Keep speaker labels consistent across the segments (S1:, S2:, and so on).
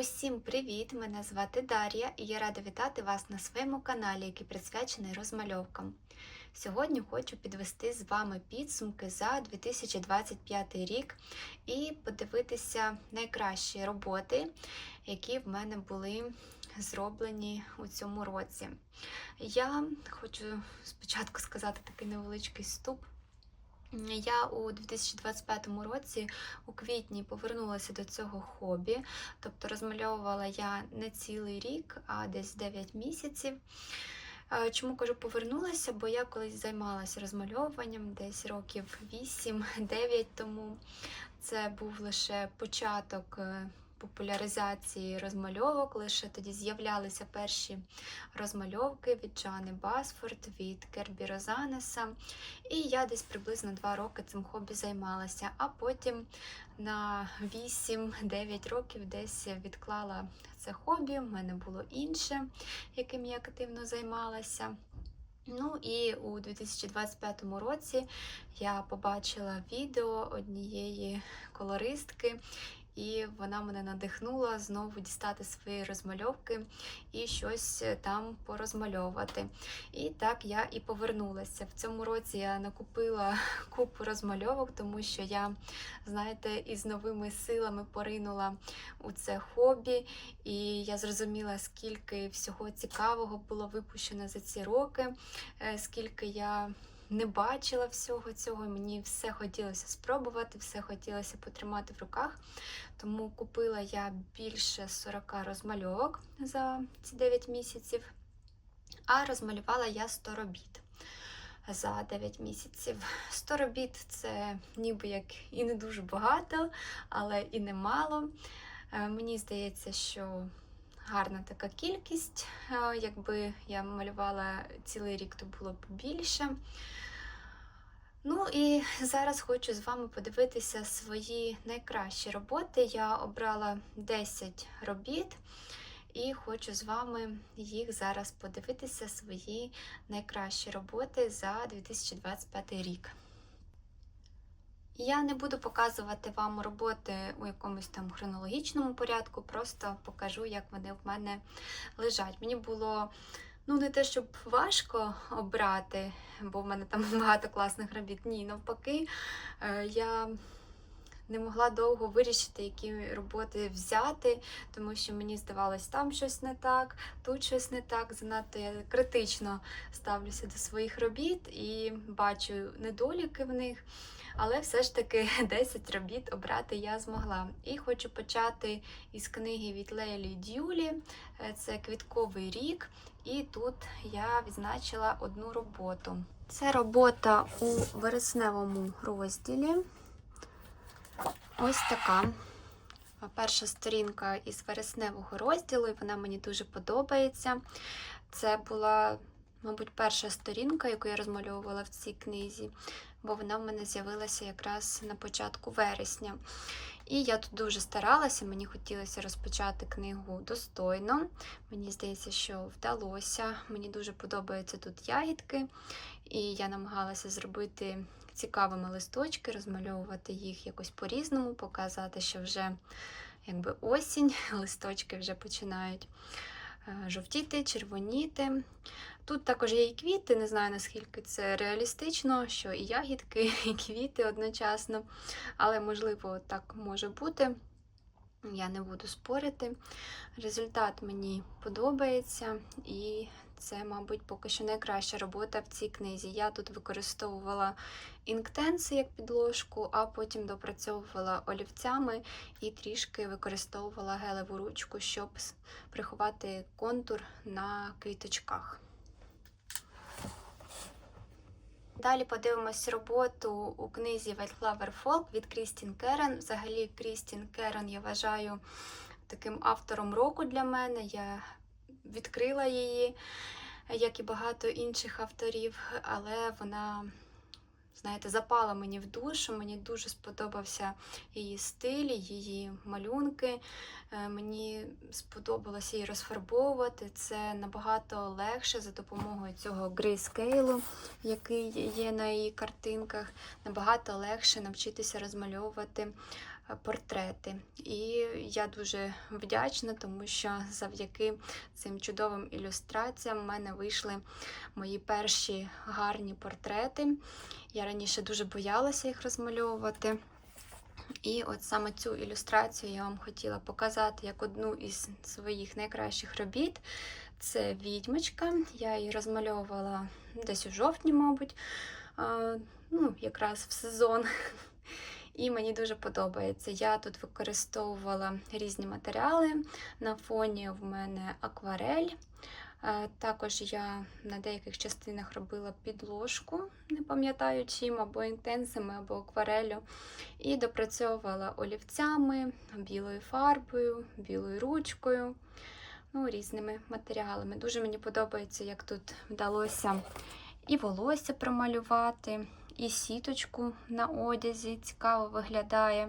S1: Усім привіт! Мене звати Дар'я і я рада вітати вас на своєму каналі, який присвячений розмальовкам. Сьогодні хочу підвести з вами підсумки за 2025 рік і подивитися найкращі роботи, які в мене були зроблені у цьому році. Я хочу спочатку сказати такий невеличкий вступ. Я у 2025 році у квітні повернулася до цього хобі, тобто розмальовувала я не цілий рік, а десь 9 місяців. Е, Чому кажу повернулася? Бо я колись займалася розмальовуванням десь років 8-9 тому. Це був лише початок е, популяризації розмальовок. Лише тоді з'являлися перші розмальовки від Джани Басфорд, від Кербі Розанеса. І я десь приблизно 2 роки цим хобі займалася, а потім на 8-9 років десь відклала це хобі. У мене було інше, яким я активно займалася. Ну і у 2025 році я побачила відео однієї колористки, і вона мене надихнула знову дістати свої розмальовки і щось там порозмальовувати. І так я і повернулася. В цьому році я накупила купу розмальовок, тому що я, знаєте, із новими силами поринула у це хобі, і я зрозуміла, скільки всього цікавого було випущено за ці роки, е, скільки я. Не бачила всього цього, мені все хотілося спробувати, все хотілося потримати в руках. Тому купила я більше 40 розмальовок за ці 9 місяців, а розмалювала я 100 робіт за 9 місяців. 100 робіт це ніби як і не дуже багато, але і не мало. Е, Мені здається, що гарна така кількість. Е, Якби я малювала цілий рік, то було б більше. Ну і зараз хочу з вами подивитися свої найкращі роботи. Я обрала 10 робіт і хочу з вами їх зараз подивитися, свої найкращі роботи за 2025 рік. Я не буду показувати вам роботи у якомусь там хронологічному порядку, просто покажу, як вони в мене лежать. Мені було ну не те, щоб важко обрати, бо в мене там багато класних робіт. Ні, навпаки, е, я не могла довго вирішити, які роботи взяти, тому що мені здавалось, там щось не так, тут щось не так. Занадто я критично ставлюся до своїх робіт і бачу недоліки в них. Але все ж таки 10 робіт обрати я змогла. І хочу почати із книги від Лейлі Дюлі. Е, Це Квітковий рік. І тут я відзначила одну роботу. Це робота у вересневому розділі. Ось така. Перша сторінка із вересневого розділу, і вона мені дуже подобається. Це була, мабуть, перша сторінка, яку я розмальовувала в цій книзі, бо вона в мене з'явилася якраз на початку вересня. І я тут дуже старалася, мені хотілося розпочати книгу достойно. Мені здається, що вдалося. Мені дуже подобаються тут ягідки, і я намагалася зробити цікавими листочки, розмальовувати їх якось по-різному, показати, що вже якби осінь, листочки вже починають жовтіти, червоніти. Тут також є і квіти, не знаю наскільки це реалістично, що і ягідки, і квіти одночасно, але, можливо, так може бути. Я не буду спорити. Результат мені подобається, і це, мабуть, поки що найкраща робота в цій книзі. Я тут використовувала інктенси як підложку, а потім допрацьовувала олівцями і трішки використовувала гелеву ручку, щоб приховати контур на квіточках. Далі подивимось роботу у книзі White Flower Folk від Крістін Керен. Взагалі, Крістін Керен я вважаю таким автором року для мене. Я відкрила її, як і багато інших авторів, але вона, знаєте, запала мені в душу. Мені дуже сподобався її стиль, її малюнки. Е, Мені сподобалося її розфарбовувати. Це набагато легше за допомогою цього грейскейлу, який є на її картинках. Набагато легше навчитися розмальовувати портрети. І я дуже вдячна, тому що завдяки цим чудовим ілюстраціям в мене вийшли мої перші гарні портрети. Я раніше дуже боялася їх розмальовувати. І от саме цю ілюстрацію я вам хотіла показати як одну із своїх найкращих робіт. Це відьмочка. Я її розмальовувала десь у жовтні, мабуть, ну, якраз в сезон. І мені дуже подобається. Я тут використовувала різні матеріали. На фоні в мене акварель. Е, Також я на деяких частинах робила підложку, не пам'ятаю чим, або інтенсами, або акварелю. І допрацьовувала олівцями, білою фарбою, білою ручкою, ну, різними матеріалами. Дуже мені подобається, як тут вдалося і волосся промалювати, і сіточку на одязі цікаво виглядає.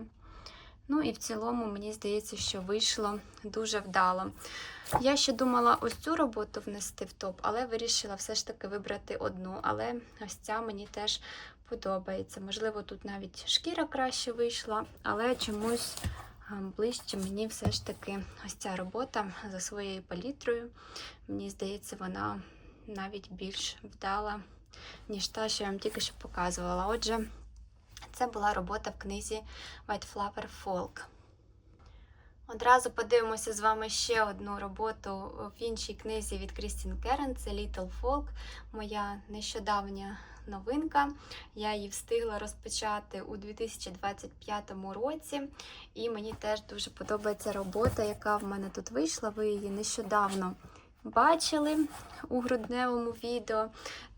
S1: Ну і в цілому, мені здається, що вийшло дуже вдало. Я ще думала ось цю роботу внести в топ, але вирішила все ж таки вибрати одну. Але ось ця мені теж подобається. Можливо, тут навіть шкіра краще вийшла, але чомусь ближче мені все ж таки ось ця робота за своєю палітрою. Мені здається, вона навіть більш вдала, ніж та, що я вам тільки що показувала. Отже, це була робота в книзі White Flower Folk. Одразу подивимося з вами ще одну роботу в іншій книзі від Крістін Керен. Це Little Folk, моя нещодавня новинка. Я її встигла розпочати у 2025 році, і мені теж дуже подобається робота, яка в мене тут вийшла. Ви її нещодавно бачили у грудневому відео.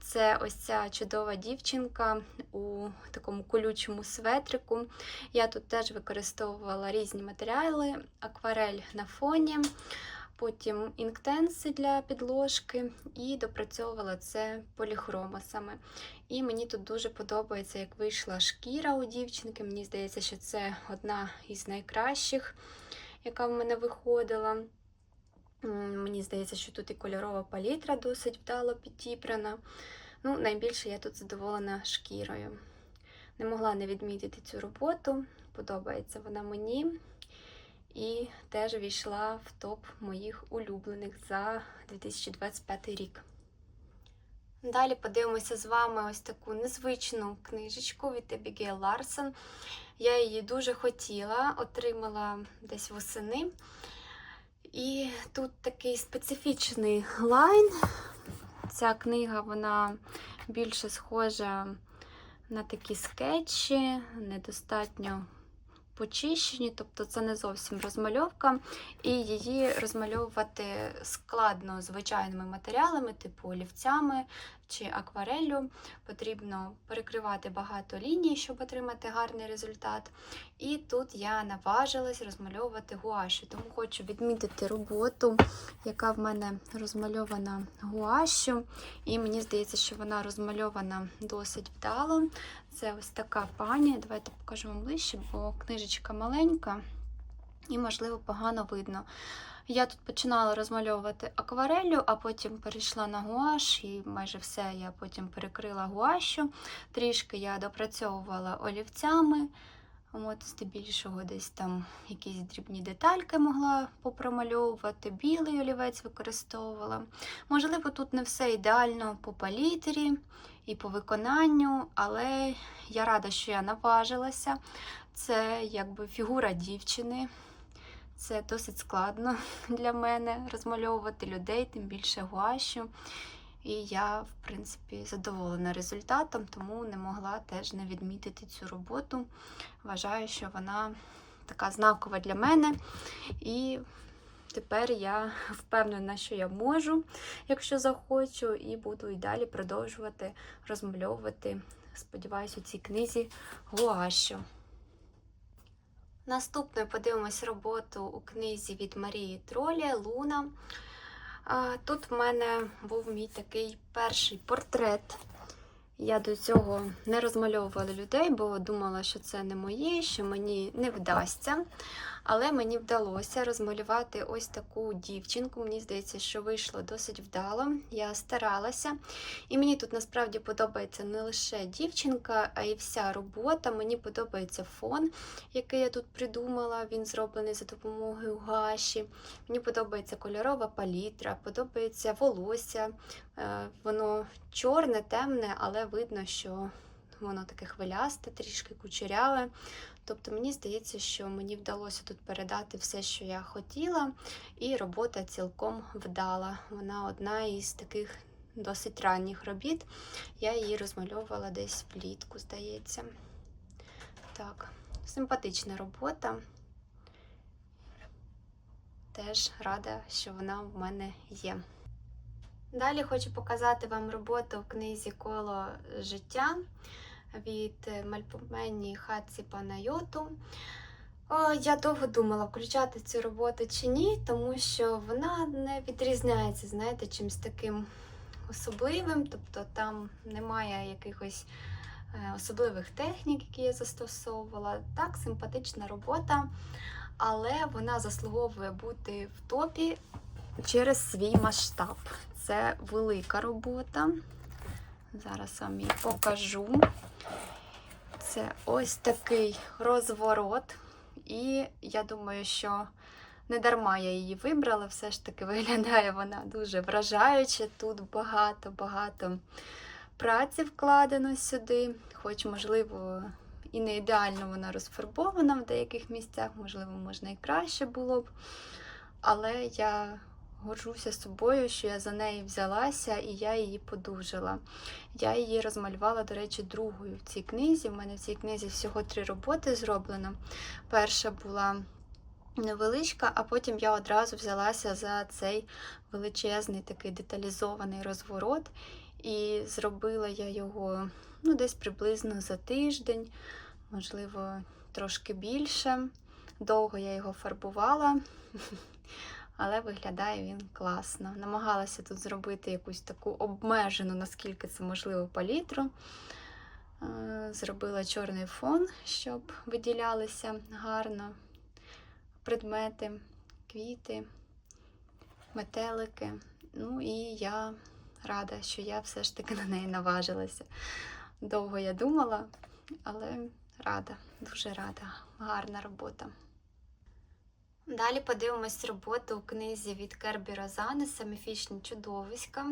S1: Це ось ця чудова дівчинка у такому колючому светрику. Я тут теж використовувала різні матеріали, акварель на фоні, потім інктенси для підложки і допрацьовувала це поліхромасами. І мені тут дуже подобається, як вийшла шкіра у дівчинки. Мені здається, що це одна із найкращих, яка в мене виходила. Мені здається, що тут і кольорова палітра досить вдало підібрана. Ну, найбільше я тут задоволена шкірою. Не могла не відмітити цю роботу. Подобається вона мені. І теж війшла в топ моїх улюблених за 2025 рік. Далі подивимося з вами ось таку незвичну книжечку від Ебігейл Ларсон. Я її дуже хотіла, отримала десь восени. І тут такий специфічний лайн. Ця книга вона більше схожа на такі скетчі, недостатньо почищені, тобто це не зовсім розмальовка, і її розмальовувати складно звичайними матеріалами, типу олівцями чи аквареллю. Потрібно перекривати багато ліній, щоб отримати гарний результат. І тут я наважилась розмальовувати гуашю, тому хочу відмітити роботу, яка в мене розмальована гуашю. І мені здається, що вона розмальована досить вдало. Це ось така пані. Давайте покажу вам ближче, бо книжечка маленька і, можливо, погано видно. Я тут починала розмальовувати аквареллю, а потім перейшла на гуаш, і майже все я потім перекрила гуашю. Трішки я допрацьовувала олівцями. От, здебільшого, десь там якісь дрібні детальки могла попромальовувати, білий олівець використовувала. Можливо, тут не все ідеально по палітрі і по виконанню, але я рада, що я наважилася. Це якби фігура дівчини. Це досить складно для мене розмальовувати людей, тим більше гуашю. І я, в принципі, задоволена результатом, тому не могла теж не відмітити цю роботу. Вважаю, що вона така знакова для мене. І тепер я впевнена, що я можу, якщо захочу, і буду і далі продовжувати розмальовувати, сподіваюся, у цій книзі гуашу. Наступною подивимось роботу у книзі від Марії Тролі Луна. Тут в мене був мій такий перший портрет. Я до цього не розмальовувала людей, бо думала, що це не моє, що мені не вдасться. Але мені вдалося розмалювати ось таку дівчинку. Мені здається, що вийшло досить вдало. Я старалася. І мені тут насправді подобається не лише дівчинка, а й вся робота. Мені подобається фон, який я тут придумала. Він зроблений за допомогою гаші. Мені подобається кольорова палітра, подобається волосся. Е, Воно чорне, темне, але видно, що воно таке хвилясте, трішки кучеряве. Тобто мені здається, що мені вдалося тут передати все, що я хотіла, і робота цілком вдала. Вона одна із таких досить ранніх робіт. Я її розмальовувала десь влітку, здається. Так, симпатична робота. Теж рада, що вона в мене є. Далі хочу показати вам роботу в книзі Коло життя від Мальпомені Хаці Панайоту. Я довго думала, включати цю роботу чи ні, тому що вона не відрізняється, знаєте, чимось таким особливим. Тобто там немає якихось е, особливих технік, які я застосовувала. Так, симпатична робота, але вона заслуговує бути в топі через свій масштаб. Це велика робота. Зараз вам її покажу. Це ось такий розворот. І я думаю, що не дарма я її вибрала, все ж таки виглядає вона дуже вражаюче. Тут багато-багато праці вкладено сюди, хоч, можливо, і не ідеально вона розфарбована в деяких місцях, можливо, можна і краще було б. Але я горжуся собою, що я за неї взялася і я її подужала. Я її розмалювала, до речі, другою в цій книзі. У мене в цій книзі всього три роботи зроблено. Перша була невеличка, а потім я одразу взялася за цей величезний такий деталізований розворот. І зробила я його ну, десь приблизно за тиждень, можливо, трошки більше. Довго я його фарбувала, але виглядає він класно. Намагалася тут зробити якусь таку обмежену, наскільки це можливо, палітру. Е, Зробила чорний фон, щоб виділялися гарно предмети, квіти, метелики. Ну і я рада, що я все ж таки на неї наважилася. Довго я думала, але рада, дуже рада. Гарна робота. Далі подивимось роботу у книзі від Кербі Розанеса Міфічні чудовиська.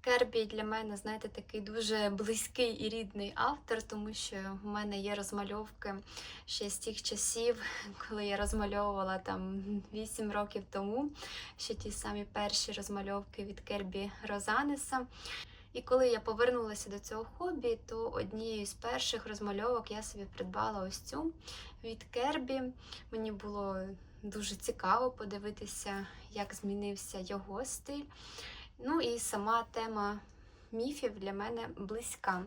S1: Кербі для мене, знаєте, такий дуже близький і рідний автор, тому що в мене є розмальовки ще з тих часів, коли я розмальовувала там 8 років тому, ще ті самі перші розмальовки від Кербі Розанеса. І коли я повернулася до цього хобі, то однією з перших розмальовок я собі придбала ось цю від Кербі. Мені було дуже цікаво подивитися, як змінився його стиль. Ну і сама тема міфів для мене близька.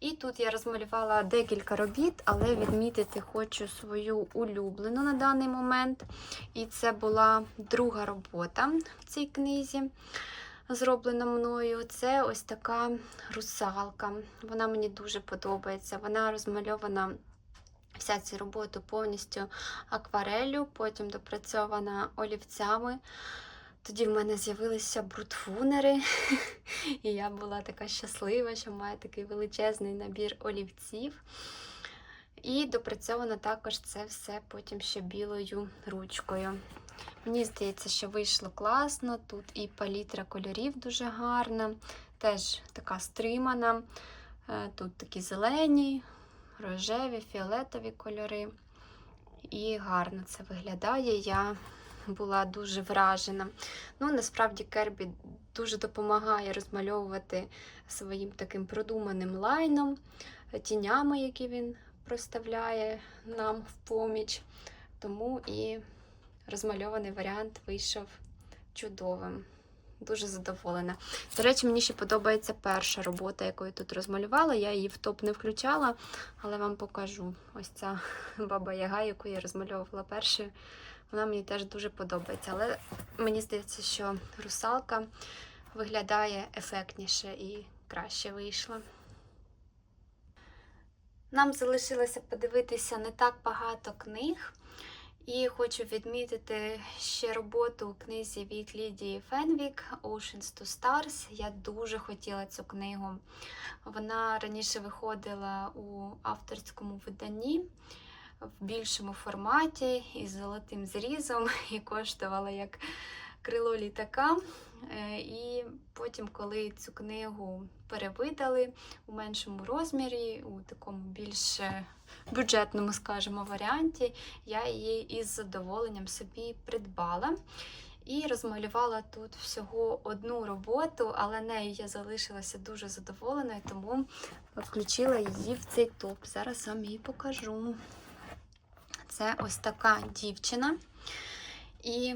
S1: І тут я розмалювала декілька робіт, але відмітити хочу свою улюблену на даний момент. І це була друга робота в цій книзі. Зроблена мною, це ось така русалка. Вона мені дуже подобається. Вона розмальована вся ця робота повністю акварелью, потім допрацьована олівцями. Тоді в мене з'явилися брутфунери, і я була така щаслива, що маю такий величезний набір олівців. І допрацьовано також це все потім ще білою ручкою. Мені здається, що вийшло класно. Тут і палітра кольорів дуже гарна, теж така стримана. Е, Тут такі зелені, рожеві, фіолетові кольори. І гарно це виглядає. Я була дуже вражена. Ну, насправді, Кербі дуже допомагає розмальовувати своїм таким продуманим лайном, тінями, які він проставляє нам в поміч. Тому і розмальований варіант вийшов чудовим. Дуже задоволена. До речі, мені ще подобається перша робота, яку я тут розмалювала. Я її в топ не включала, але вам покажу. Ось ця баба Яга, яку я розмальовувала першою. Вона мені теж дуже подобається. Але мені здається, що русалка виглядає ефектніше і краще вийшла. Нам залишилося подивитися не так багато книг. І хочу відмітити ще роботу у книзі від Лідії Фенвік Oceans to Stars. Я дуже хотіла цю книгу. Вона раніше виходила у авторському виданні в більшому форматі із золотим зрізом і коштувала як крило літака. Е, І потім, коли цю книгу перевидали у меншому розмірі, у такому більш е, бюджетному, скажімо, варіанті, я її із задоволенням собі придбала. І розмалювала тут всього одну роботу, але нею я залишилася дуже задоволеною, тому включила її в цей топ. Зараз вам її покажу. Це ось така дівчина. І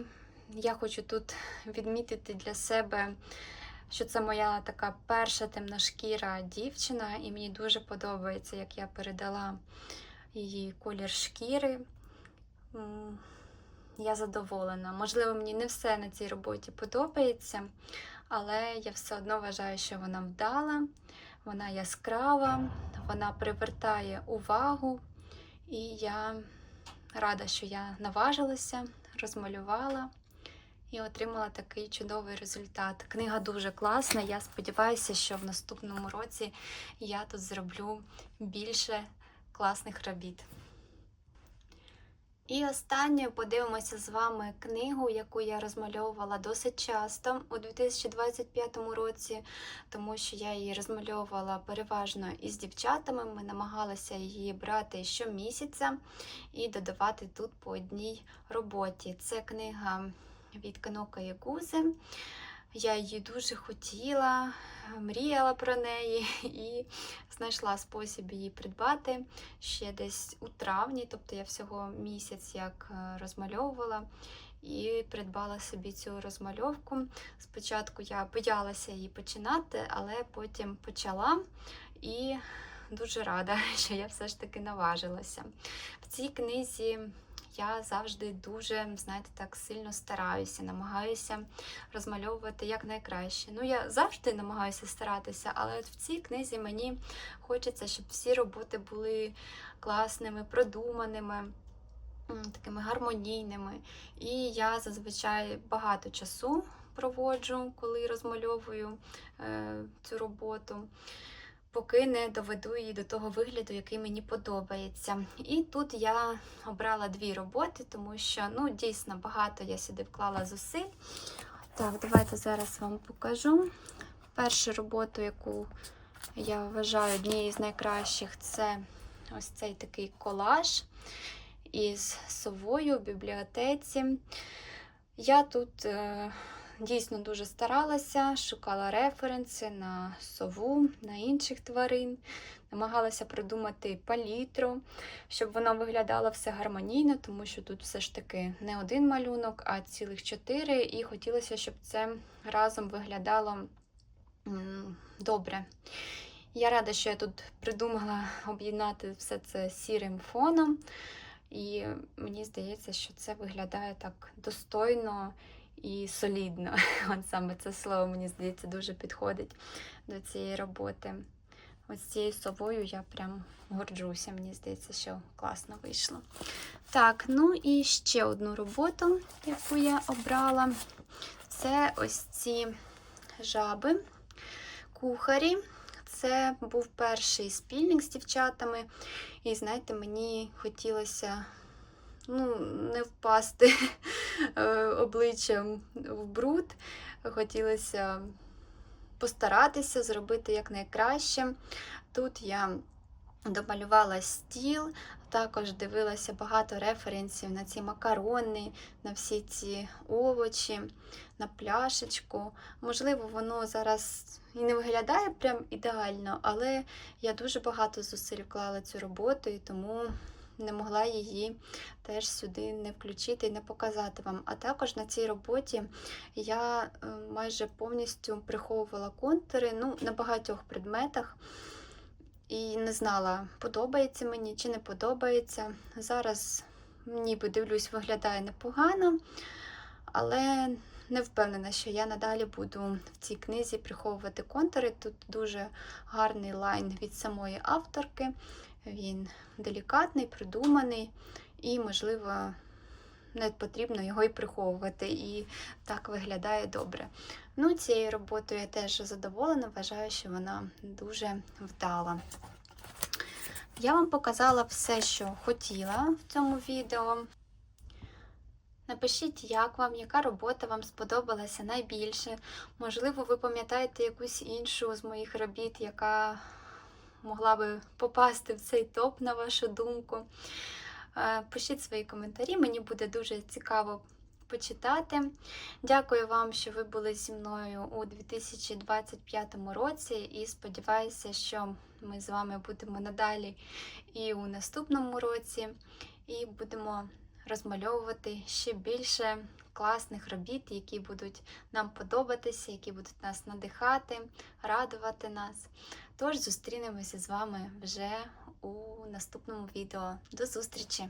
S1: я хочу тут відмітити для себе, що це моя така перша темношкіра дівчина, і мені дуже подобається, як я передала її колір шкіри. Я задоволена. Можливо, мені не все на цій роботі подобається, але я все одно вважаю, що вона вдала, вона яскрава, вона привертає увагу, і я рада, що я наважилася, розмалювала і отримала такий чудовий результат. Книга дуже класна. Я сподіваюся, що в наступному році я тут зроблю більше класних робіт. І останньою подивимося з вами книгу, яку я розмальовувала досить часто у 2025 році, тому що я її розмальовувала переважно із дівчатами. Ми намагалися її брати щомісяця і додавати тут по одній роботі. Це книга від Канока Якузи. Я її дуже хотіла, мріяла про неї і знайшла спосіб її придбати ще десь у травні, тобто я всього місяць як е, розмальовувала і придбала собі цю розмальовку. Спочатку я боялася її починати, але потім почала і дуже рада, що я все ж таки наважилася. В цій книзі я завжди дуже, знаєте, так сильно стараюся, намагаюся розмальовувати якнайкраще. Ну, я завжди намагаюся старатися, але от в цій книзі мені хочеться, щоб всі роботи були класними, продуманими. Такими гармонійними. І я зазвичай багато часу проводжу, коли розмальовую е, цю роботу поки не доведу її до того вигляду, який мені подобається. І тут я обрала дві роботи, тому що ну, дійсно багато я сюди вклала зусиль. Так, давайте зараз вам покажу. Першу роботу, яку я вважаю однією з найкращих, це ось цей такий колаж із совою в бібліотеці. Я тут е, дійсно дуже старалася, шукала референси на сову, на інших тварин, намагалася придумати палітру, щоб воно виглядало все гармонійно, тому що тут все ж таки не один малюнок, а цілих чотири. І хотілося, щоб це разом виглядало добре. Я рада, що я тут придумала об'єднати все це сірим фоном. І мені здається, що це виглядає так достойно і солідно. От саме це слово, мені здається, дуже підходить до цієї роботи. Ось цією совою я прям горджуся. Мені здається, що класно вийшло. Так, ну і ще одну роботу, яку я обрала. Це ось ці жаби, кухарі. Це був перший спільник з дівчатами. І знаєте, мені хотілося ну, не впасти е, обличчям в бруд. Хотілося постаратися зробити якнайкраще. Тут я домалювала стіл, також дивилася багато референсів на ці макарони, на всі ці овочі, на пляшечку. Можливо, воно зараз і не виглядає прям ідеально, але я дуже багато зусиль вклала цю роботу і тому не могла її теж сюди не включити і не показати вам. А також на цій роботі я е, майже повністю приховувала контури ну, на багатьох предметах. І не знала, подобається мені чи не подобається. Зараз, ніби дивлюсь, виглядає непогано, але не впевнена, що я надалі буду в цій книзі приховувати контури. Тут дуже гарний лайн від самої авторки. Він делікатний, придуманий і, можливо, не потрібно його і приховувати, і так виглядає добре. Ну, цією роботою я теж задоволена, вважаю, що вона дуже вдала. Я вам показала все, що хотіла в цьому відео. Напишіть, як вам, яка робота вам сподобалася найбільше. Можливо, ви пам'ятаєте якусь іншу з моїх робіт, яка могла би попасти в цей топ, на вашу думку. Е, Пишіть свої коментарі, мені буде дуже цікаво почитати. Дякую вам, що ви були зі мною у 2025 році, і сподіваюся, що ми з вами будемо надалі і у наступному році, і будемо розмальовувати ще більше класних робіт, які будуть нам подобатися, які будуть нас надихати, радувати нас. Тож зустрінемося з вами вже у наступному відео. До зустрічі!